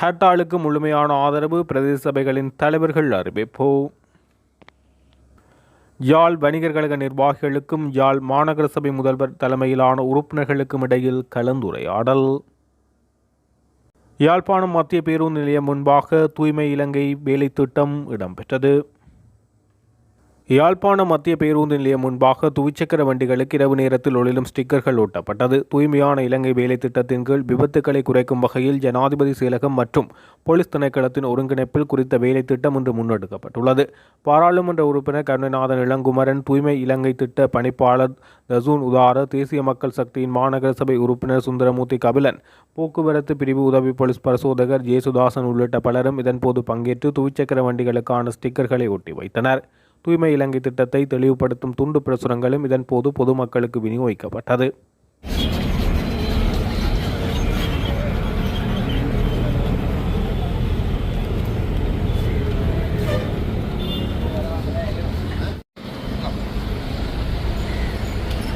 ஹர்த்தாலுக்கு முழுமையான ஆதரவு பிரதேச சபைகளின் தலைவர்கள் அறிவிப்பு. யாழ் வணிகர் கழக நிர்வாகிகளுக்கும் யாழ் மாநகர சபை முதல்வர் தலைமையிலான உறுப்பினர்களுக்கும் இடையில் கலந்துரையாடல். யாழ்ப்பாணம் மத்திய பேருந்து நிலையம் முன்பாக தூய்மை இலங்கை வேலை திட்டம் இடம்பெற்றது. யாழ்ப்பாணம் மத்திய பேருந்து நிலையம் முன்பாக துவிச்சக்கர வண்டிகளுக்கு இரவு நேரத்தில் ஒளிரும் ஸ்டிக்கர்கள் ஒட்டப்பட்டது தூய்மையான இலங்கை வேலை திட்டத்தின் கீழ் விபத்துக்களை குறைக்கும் வகையில் ஜனாதிபதி செயலகம் மற்றும் போலீஸ் திணைக்களத்தின் ஒருங்கிணைப்பில் குறித்த வேலை திட்டம் இன்று முன்னெடுக்கப்பட்டுள்ளது. பாராளுமன்ற உறுப்பினர் கருணநாதன் இளங்குமரன் தூய்மை இலங்கை திட்ட பணிப்பாளர் தசூன் உதார தேசிய மக்கள் சக்தியின் மாநகர சபை உறுப்பினர் சுந்தரமூர்த்தி கபிலன் போக்குவரத்து பிரிவு உதவி போலீஸ் பரிசோதகர் ஜேசுதாசன் உள்ளிட்ட பலரும் இதன்போது பங்கேற்று துவிச்சக்கர வண்டிகளுக்கான ஸ்டிக்கர்களை ஒட்டி வைத்தனர். தூய்மை இலங்கை திட்டத்தை தெளிவுபடுத்தும் துண்டு பிரசுரங்களும் இதன்போது பொதுமக்களுக்கு விநியோகிக்கப்பட்டது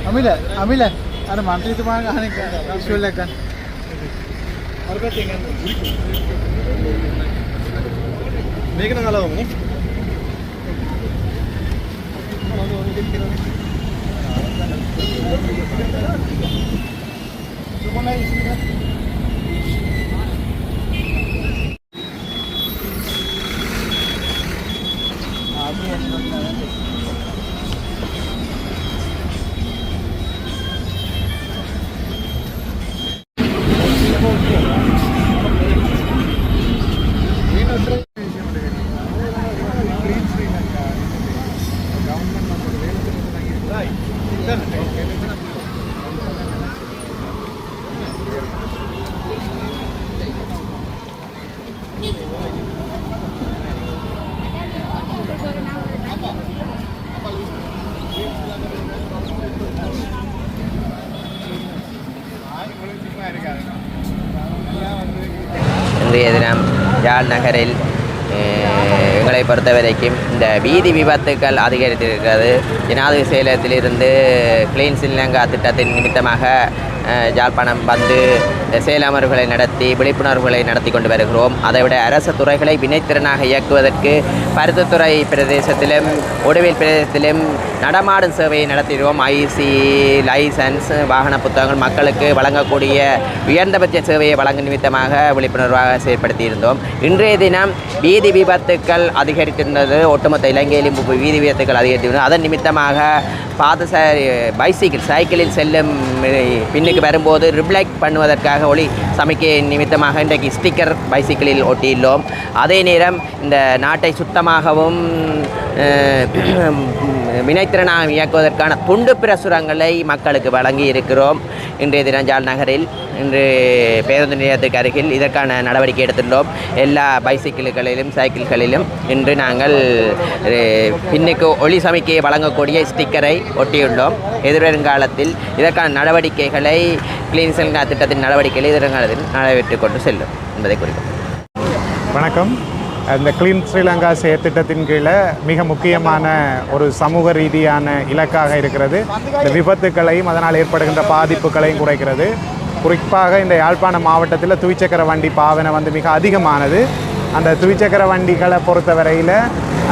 අමිල අමිල අර මන්ත්‍රීතුමා ගහන එක විශ්වල් එක ගන්න. මේක නම් අලවමු. இன்றைய யாழ் நகரில் எங்களை பொறுத்த வரைக்கும் இந்த வீதி விபத்துக்கள் அதிகரித்திருக்கிறது. ஜனாதிபதி செயலகத்திலிருந்து கிளீன் ஸ்ரீலங்கா திட்டத்தின் நிமித்தமாக யாழ்ப்பாணம் வந்து செயலமர்வுகளை நடத்தி விழிப்புணர்வுகளை நடத்தி கொண்டு வருகிறோம். அதைவிட அரசு துறைகளை வினைத்திறனாக இயக்குவதற்கு பருத்தித்துறை பிரதேசத்திலும் ஒடுவில் பிரதேசத்திலும் நடமாடும் சேவையை நடத்திடுவோம். ஐசி லைசன்ஸ் வாகன புத்தகங்கள் மக்களுக்கு வழங்கக்கூடிய உயர்ந்தபட்ச சேவையை வழங்கும் நிமித்தமாக விழிப்புணர்வாக செயற்படுத்தியிருந்தோம். இன்றைய தினம் வீதி விபத்துக்கள் அதிகரித்திருந்தது. ஒட்டுமொத்த இலங்கையிலும் வீதி விபத்துக்கள் அதிகரித்திருந்தது. அதன் நிமித்தமாக பாதசாரி பைசிக்கிள் சைக்கிளில் செல்லும் பின்னு பின்னுக்கு வரும்போது ரிப்ளெக்ட் பண்ணுவதற்காக ஒளி சமைக்க நிமித்தமாக இன்றைக்கு ஸ்டிக்கர் பைசிக்கிளில் ஒட்டியுள்ளோம். அதே நேரம் இந்த நாட்டை சுத்தமாகவும் வினைத்திறனாக இயக்குவதற்கான துண்டு பிரசுரங்களை மக்களுக்கு வழங்கி இருக்கிறோம் இன்றைய தினஞ்சால் நகரில் இன்று பேருந்து நிலையத்துக்கு அருகில் இதற்கான நடவடிக்கை எடுத்துள்ளோம். எல்லா பைசைக்கிள்களிலும் சைக்கிள்களிலும் இன்று நாங்கள் பின்னுக்கு ஒளி சமிக்கையை வழங்கக்கூடிய ஸ்டிக்கரை ஒட்டியுள்ளோம். எதிர்வருங்காலத்தில் இதற்கான நடவடிக்கைகளை கிளீன் செல்கா திட்டத்தின் நடவடிக்கைகளை எதிர்காலத்தில் நடைபெற்று கொண்டு செல்லும் என்பதை குறிக்கும். வணக்கம். இந்த கிளீன் ஸ்ரீலங்கா செயற்திட்டத்தின் கீழே மிக முக்கியமான ஒரு சமூக ரீதியான இலக்காக இருக்கிறது. இந்த விபத்துக்களையும் அதனால் ஏற்படுகின்ற பாதிப்புகளையும் குறைக்கிறது. குறிப்பாக இந்த யாழ்ப்பாண மாவட்டத்தில் துவிச்சக்கர வண்டி பாவனை வந்து மிக அதிகமானது. அந்த துவிச்சக்கர வண்டிகளை பொறுத்தவரையில்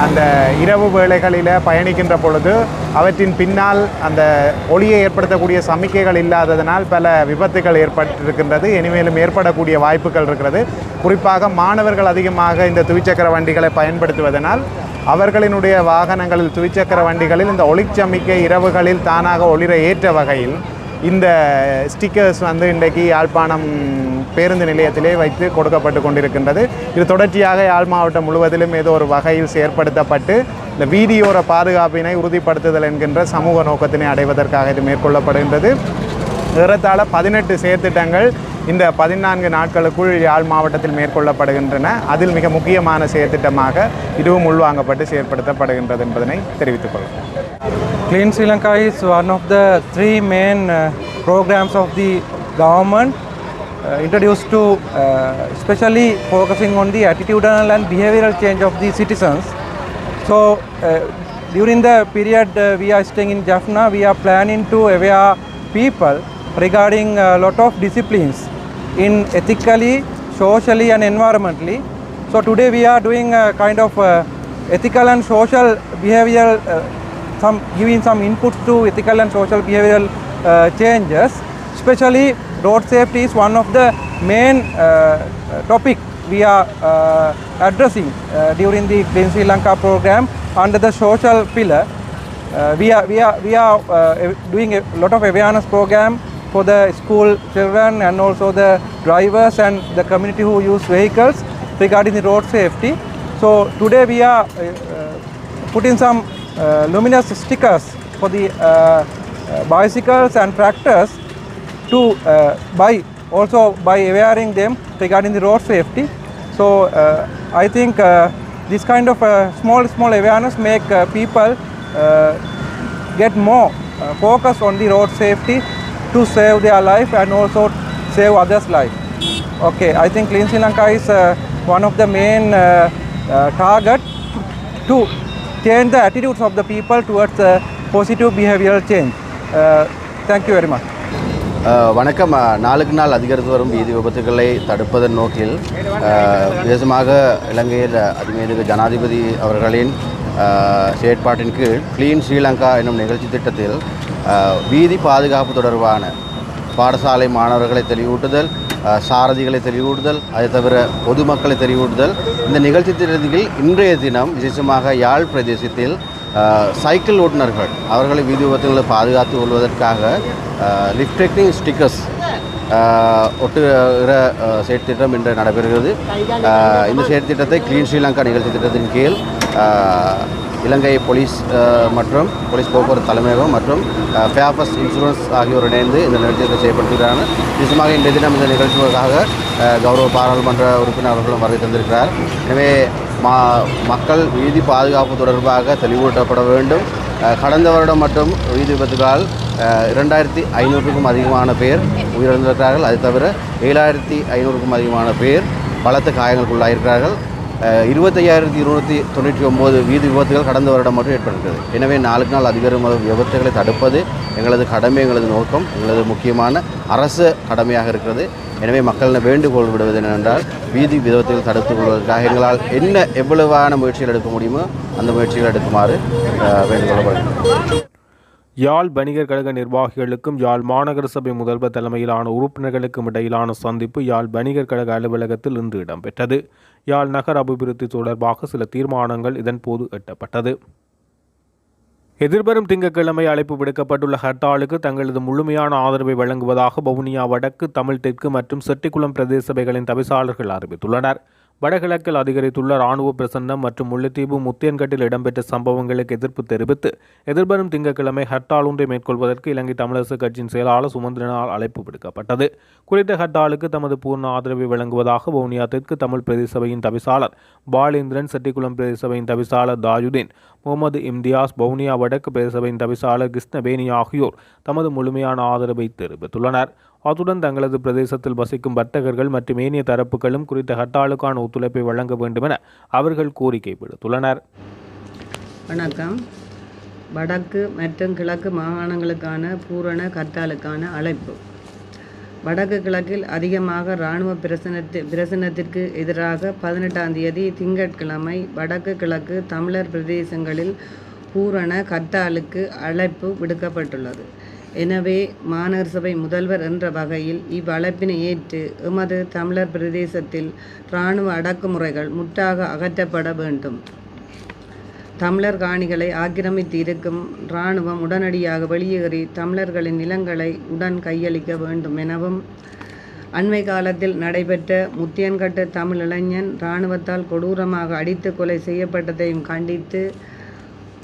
அந்த இரவு வேளைகளில் பயணிக்கின்ற பொழுது அவற்றின் பின்னால் அந்த ஒளியை ஏற்படுத்தக்கூடிய சமிக்கைகள் இல்லாததனால் பல விபத்துகள் ஏற்பட்டிருக்கின்றது. இனிமேலும் ஏற்படக்கூடிய வாய்ப்புகள் இருக்கிறது. குறிப்பாக மாணவர்கள் அதிகமாக இந்த துவிச்சக்கர வண்டிகளை பயன்படுத்துவதனால் அவர்களினுடைய வாகனங்களில் துவிச்சக்கர வண்டிகளில் இந்த ஒளிச்சமிக்கை இரவுகளில் தானாக ஒளிர ஏற்ற வகையில் இந்த ஸ்டிக்கர்ஸ் வந்து இன்றைக்கு யாழ்ப்பாணம் பேருந்து நிலையத்திலே வைத்து கொடுக்கப்பட்டு கொண்டிருக்கின்றது. இது தொடர்ச்சியாக யாழ் மாவட்டம் முழுவதிலும் ஏதோ ஒரு வகையில் செயற்படுத்தப்பட்டு இந்த வீதியோர பாதுகாப்பினை உறுதிப்படுத்துதல் என்கின்ற சமூக நோக்கத்தினை அடைவதற்காக இது மேற்கொள்ளப்படுகின்றது. ஏறத்தாழ பதினெட்டு செயற்திட்டங்கள் இந்த பதினான்கு நாட்களுக்குள் யாழ் மாவட்டத்தில் மேற்கொள்ளப்படுகின்றன. அதில் மிக முக்கியமான செயற்திட்டமாக இதுவும் உள்வாங்கப்பட்டு செயற்படுத்தப்படுகின்றது என்பதனை தெரிவித்துக் கொள்கிறேன். Clean Sri Lanka is one of the three main uh, programs of the government uh, introduced to uh, especially focusing on the attitudinal and behavioral change of the citizens. So uh, during the period uh, we are staying in Jaffna, we are planning to aware people regarding a lot of disciplines in ethically socially and environmentally. So today we are doing a kind of uh, ethical and social behavioral, uh, some giving some inputs to ethical and social behavioral uh, changes. Especially road safety is one of the main uh, topic we are uh, addressing uh, during the Clean Sri Lanka program under the social pillar. Uh, we are we are we are uh, doing a lot of awareness program for the school children and also the drivers and the community who use vehicles regarding the road safety. So today we are uh, uh, putting some uh, luminous stickers for the uh, uh, bicycles and tractors to uh, buy also by wearing them regarding the road safety. So uh, I think uh, this kind of uh, small small awareness make uh, people uh, get more uh, focus on the road safety to save their life and also save others' life. Okay, I think Clean Sri Lanka is uh, one of the main uh, uh, target to change the attitudes of the people towards uh, positive behavioral change. Uh, thank you very much. Uh, வணக்கம் நாளுக்கு நாள் அதிகரித்து வரும் வீதி விபத்துக்களை தடுப்பதன் நோக்கில் விசேஷமாக இலங்கையில் அதிமேதகு ஜனாதிபதி அவர்களின் செயற்பாட்டின் கீழ் க்ளீன் ஸ்ரீலங்கா என்னும் நிகழ்ச்சி திட்டத்தில் வீதி பாதுகாப்பு தொடர்பான பாடசாலை மாணவர்களை தெளிவூட்டுதல் சாரதிகளை தெளிவூட்டுதல் அதை தவிர பொதுமக்களை தெளிவூட்டுதல் இந்த நிகழ்ச்சி திட்டத்தில் இன்றைய தினம் விசேஷமாக யாழ் பிரதேசத்தில் சைக்கிள் ஓட்டுநர்கள் அவர்களை வீதி விபத்துகளை பாதுகாத்து கொள்வதற்காக லிஃப்டெக்னிங் ஸ்டிக்கர்ஸ் ஒட்டுகிற செயற்திட்டம் இன்று நடைபெறுகிறது. இந்த செயற்திட்டத்தை கிளீன் ஸ்ரீலங்கா நிகழ்ச்சி திட்டத்தின் கீழ் இலங்கை போலீஸ் மற்றும் போலீஸ் போக்குவரத்து தலைமையகம் மற்றும் ஃபேபஸ் இன்சூரன்ஸ் ஆகியோர் இணைந்து இந்த நிகழ்ச்சியை செயல்படுத்துகிறார்கள் நிச்சயமாக இன்றைய தினம் இந்த நிகழ்ச்சிகளுக்காக கௌரவ பாராளுமன்ற உறுப்பினர் வருகை தந்திருக்கிறார். எனவே மா மக்கள் வீதி பாதுகாப்பு தொடர்பாக தெளிவூட்டப்பட வேண்டும். கடந்த வருடம் மட்டும் வீதி விபத்துகளால் இரண்டாயிரத்தி ஐநூறுக்கும் அதிகமான பேர் உயிரிழந்திருக்கிறார்கள் அது தவிர ஏழாயிரத்தி ஐநூறுக்கும் அதிகமான பேர் பலத்த காயங்களுக்குள்ளாயிருக்கிறார்கள். இருபத்தையாயிரத்தி இருநூற்றி தொண்ணூற்றி ஒம்பது வீதி விபத்துகள் கடந்த வருடம் மட்டும் ஏற்பட்டிருக்கிறது. எனவே நாளுக்கு நாள் அதிகரிக்கும் விபத்துகளை தடுப்பது எங்களது கடமை எங்களது நோக்கம் எங்களது முக்கியமான அரசு கடமையாக இருக்கிறது. எனவே மக்களின் வேண்டுகோள் விடுவது என்னவென்றால் வீதி விபத்துகள் தடுத்துக் கொள்வதற்காக எங்களால் என்ன எவ்வளவான முயற்சிகள் எடுக்க முடியுமோ அந்த முயற்சிகள் எடுக்குமாறு வேண்டுகொள்ளப்படுகிறது யாழ் வணிகர் கழக நிர்வாகிகளுக்கும் யாழ் மாநகர சபை முதல்வர் தலைமையிலான உறுப்பினர்களுக்கும் இடையிலான சந்திப்பு யாழ் வணிகர் கழக அலுவலகத்தில் இன்று இடம்பெற்றது. யாழ் நகர் அபிவிருத்தி தொடர்பாக சில தீர்மானங்கள் இதன்போது எட்டப்பட்டது. எதிர்வரும் திங்கட்கிழமை அழைப்பு விடுக்கப்பட்டுள்ள ஹர்த்தாலுக்கு தங்களது முழுமையான ஆதரவை வழங்குவதாக வவுனியா வடக்கு தமிழ் தெற்கு மற்றும் செட்டிக்குளம் பிரதேச சபைகளின் தவிசாளர்கள் அறிவித்துள்ளனர். வடகிழக்கில் அதிகரித்துள்ள இராணுவ பிரசன்னம் மற்றும் முல்லைத்தீவு முத்தியன்கட்டில் இடம்பெற்ற சம்பவங்களுக்கு எதிர்ப்பு தெரிவித்து எதிர்வரும் திங்கட்கிழமை ஹர்த்தால் ஒன்றை மேற்கொள்வதற்கு இலங்கை தமிழரசு கட்சியின் செயலாளர் சுமந்திரனால் அழைப்பு விடுக்கப்பட்டது. குறித்த ஹர்த்தாலுக்கு தமது பூர்ண ஆதரவை வழங்குவதாக வவுனியா தெற்கு தமிழ் பிரதேசபையின் தவிசாளர் பாலேந்திரன் செட்டிக்குளம் பிரதேசபையின் தவிசாளர் தாஜுதீன் முகமது இம்தியாஸ் வவுனியா வடக்கு பிரதேசபையின் தவிசாளர் கிருஷ்ணவேணி ஆகியோர் தமது முழுமையான ஆதரவை தெரிவித்துள்ளனர். அத்துடன் தங்களது பிரதேசத்தில் வசிக்கும் வர்த்தகர்கள் மற்றும் ஏனைய தரப்புகளும் குறித்த ஹட்டாலுக்கான ஒத்துழைப்பை வழங்க வேண்டும் என அவர்கள் கோரிக்கை விடுத்துள்ளனர். வணக்கம். வடக்கு மற்றும் கிழக்கு மாகாணங்களுக்கான பூரண கர்த்தாலுக்கான அழைப்பு. வடக்கு கிழக்கில் அதிகமாக இராணுவ பிரசனத்து பிரசனத்திற்கு எதிராக பதினெட்டாம் தேதி திங்கட்கிழமை வடக்கு கிழக்கு தமிழர் பிரதேசங்களில் பூரண கர்த்தாலுக்கு அழைப்பு விடுக்கப்பட்டுள்ளது. எனவே மாநகர சபை முதல்வர் என்ற வகையில் இவ்வழைப்பினை ஏற்று எமது தமிழர் பிரதேசத்தில் இராணுவ அடக்குமுறைகள் முற்றாக அகற்றப்பட வேண்டும். தமிழர் காணிகளை ஆக்கிரமித்து இருக்கும் இராணுவம் உடனடியாக வெளியேறி தமிழர்களின் நிலங்களை உடன் கையளிக்க வேண்டும் எனவும் அண்மை காலத்தில் நடைபெற்ற முத்தியன்கட்டு தமிழ் இளைஞன் இராணுவத்தால் கொடூரமாக அடித்து கொலை செய்யப்பட்டதையும் கண்டித்து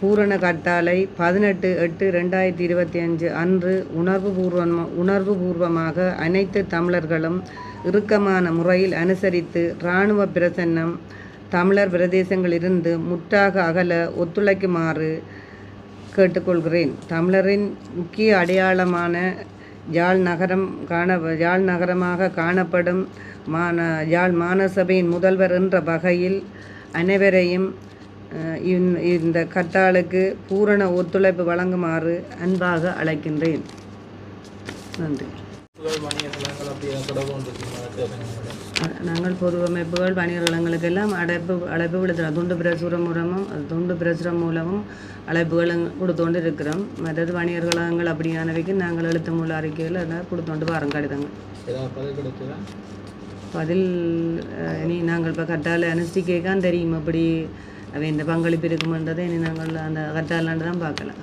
பூரண கட்டாலை பதினெட்டு எட்டு ரெண்டாயிரத்தி இருபத்தி அஞ்சு அன்று உணர்வுபூர்வம் உணர்வுபூர்வமாக அனைத்து தமிழர்களும் இறுக்கமான முறையில் அனுசரித்து இராணுவ பிரசன்னம் தமிழர் பிரதேசங்களிலிருந்து முற்றாக அகல ஒத்துழைக்குமாறு கேட்டுக்கொள்கிறேன். தமிழரின் முக்கிய அடையாளமான யாழ் நகரம் காண யாழ் நகரமாக காணப்படும் மான யாழ் மாநசபையின் முதல்வர் என்ற வகையில் அனைவரையும் இந்த- இந்த கட்டாளுக்கு பூரண ஒத்துழைப்பு வழங்குமாறு அன்பாக அழைக்கின்றேன். நன்றி. நாங்கள் பொது அமைப்புகள் வணிகர்களுக்கெல்லாம் அழைப்பு அழைப்பு விடுத்துறோம். துண்டு பிரசுரம் மூலமும் அது துண்டு பிரசுரம் மூலமும் அழைப்புகள் கொடுத்தோண்டு இருக்கிறோம். மற்றது வணிகர்களங்கள் அப்படியானவைக்கு நாங்கள் எழுத்து மூல அறிக்கையில் எல்லாம் கொடுத்தோண்டு வரோம் கடிதங்கள். பதில் இனி நாங்கள் இப்போ கட்டால் அனுஷ்டிக்கான் தெரியும். அப்படி அவை இந்த பங்களிப்பு இருக்குமென்றதை இனி நாங்கள் அந்த கட்டாலாண்டு தான் பார்க்கலாம்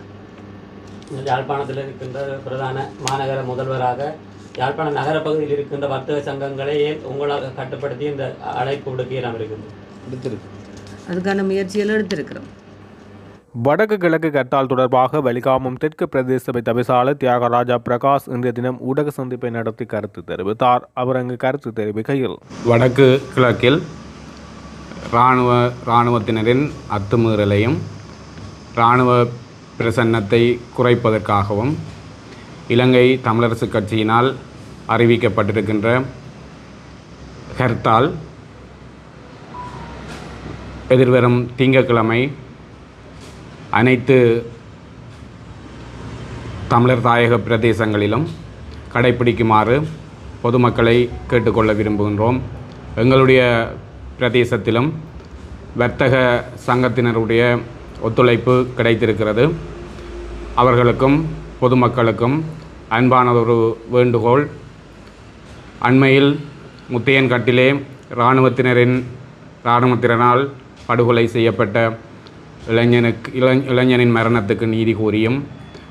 யாழ்ப்பாணத்தில் இருக்கின்ற பிரதான மாநகர முதல்வராக யாழ்ப்பாண நகர பகுதியில் இருக்கின்ற வர்த்தக சங்கங்களை ஏன் உங்களால் கட்டுப்படுத்தி இந்த அழைப்பு விடுக்கையெல்லாம் இருக்குது எடுத்திருக்கு அதுக்கான முயற்சிகள் எடுத்திருக்கிறோம் வடக்கு கிழக்கு கட்டால் தொடர்பாக வலிகாமம் தெற்கு பிரதேச சபை தவிசாளர் தியாகராஜா பிரகாஷ் இன்றைய தினம் ஊடக சந்திப்பை நடத்தி கருத்து தெரிவித்தார் அவர் அங்கு கருத்து தெரிவிக்கையில் வடக்கு கிழக்கில் இராணுவ இராணுவத்தினரின் அத்துமீறலையும் இராணுவ பிரசன்னத்தை குறைப்பதற்காகவும் இலங்கை தமிழரசுக் கட்சியினால் அறிவிக்கப்பட்டிருக்கின்ற ஹர்த்தால் எதிர்வரும் திங்கட்கிழமை அனைத்து தமிழர் தாயக பிரதேசங்களிலும் கடைப்பிடிக்குமாறு பொதுமக்களை கேட்டுக்கொள்ள விரும்புகின்றோம். எங்களுடைய பிரதேசத்திலும் வர்த்தக சங்கத்தினருடைய ஒத்துழைப்பு கிடைத்திருக்கிறது. அவர்களுக்கும் பொதுமக்களுக்கும் அன்பானதொரு வேண்டுகோள். அண்மையில் முத்தையன்கட்டிலே இராணுவத்தினரின் இராணுவத்தினரால் படுகொலை செய்யப்பட்ட இளைஞனுக்கு இளை இளைஞனின் மரணத்துக்கு நீதி கோரியும்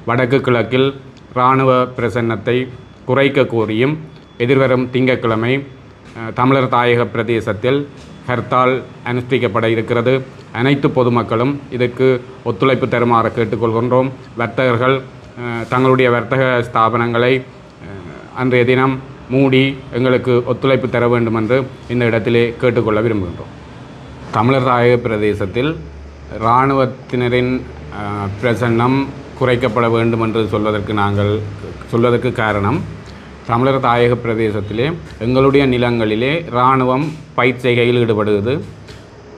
வடக்கு கிழக்கில் இராணுவ பிரசன்னத்தை குறைக்க கோரியும் எதிர்வரும் திங்கட்கிழமை தமிழர் தாயக பிரதேசத்தில் ஹர்த்தால் அனுஷ்டிக்கப்பட இருக்கிறது. அனைத்து பொதுமக்களும் இதற்கு ஒத்துழைப்பு தருமாறு கேட்டுக்கொள்கின்றோம். வர்த்தகர்கள் தங்களுடைய வர்த்தக ஸ்தாபனங்களை அன்றைய தினம் மூடி எங்களுக்கு ஒத்துழைப்பு தர வேண்டும் என்று இந்த இடத்திலே கேட்டுக்கொள்ள விரும்புகின்றோம். தமிழர் தாயக பிரதேசத்தில் இராணுவத்தினரின் பிரசன்னம் குறைக்கப்பட வேண்டும் என்று சொல்வதற்கு நாங்கள் சொல்வதற்கு காரணம் தமிழர் தாயக பிரதேசத்திலே எங்களுடைய நிலங்களிலே இராணுவம் பயிற்சிகையில் ஈடுபடுகிறது.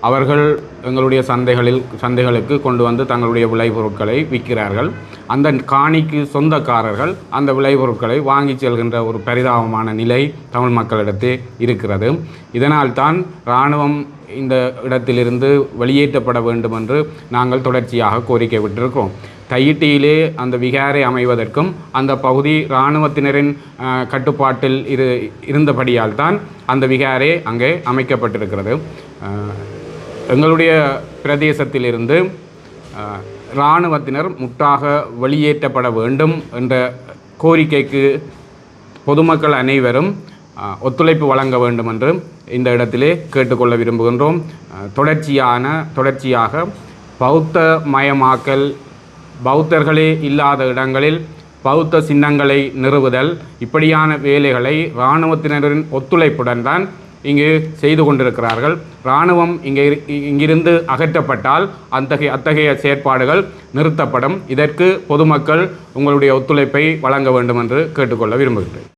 அவர்கள் எங்களுடைய சந்தைகளில் சந்தைகளுக்கு கொண்டு வந்து தங்களுடைய விளைபொருட்களை விற்கிறார்கள். அந்த காணிக்கு சொந்தக்காரர்கள் அந்த விளைபொருட்களை வாங்கி செல்கின்ற ஒரு பரிதாபமான நிலை தமிழ் மக்களிடத்தே இருக்கிறது. இதனால்தான் இராணுவம் இந்த இடத்திலிருந்து வெளியேற்றப்பட வேண்டும் என்று நாங்கள் தொடர்ச்சியாக கோரிக்கை விட்டிருக்கிறோம். தையிட்டியிலே அந்த விகாரை அமைவதற்கும் அந்த பகுதி இராணுவத்தினரின் கட்டுப்பாட்டில் இரு இருந்தபடியால் தான் அந்த விகாரே அங்கே அமைக்கப்பட்டிருக்கிறது. எங்களுடைய பிரதேசத்திலிருந்து இராணுவத்தினர் முட்டாக வெளியேற்றப்பட வேண்டும் என்ற கோரிக்கைக்கு பொதுமக்கள் அனைவரும் ஒத்துழைப்பு வழங்க வேண்டும் என்று இந்த இடத்திலே கேட்டுக்கொள்ள விரும்புகின்றோம். தொடர்ச்சியான தொடர்ச்சியாக பௌத்த மயமாக்கல் பௌத்தர்களே இல்லாத இடங்களில் பௌத்த சின்னங்களை நிறுவுதல் இப்படியான வேலைகளை இராணுவத்தினரின் ஒத்துழைப்புடன் தான் இங்கு செய்து கொண்டிருக்கிறார்கள். இராணுவம் இங்கே இரு- இங்கிருந்து அகற்றப்பட்டால் அத்தகைய அத்தகைய செயற்பாடுகள் நிறுத்தப்படும். இதற்கு பொதுமக்கள் உங்களுடைய ஒத்துழைப்பை வழங்க வேண்டும் என்று கேட்டுக்கொள்ள விரும்புகின்றேன்.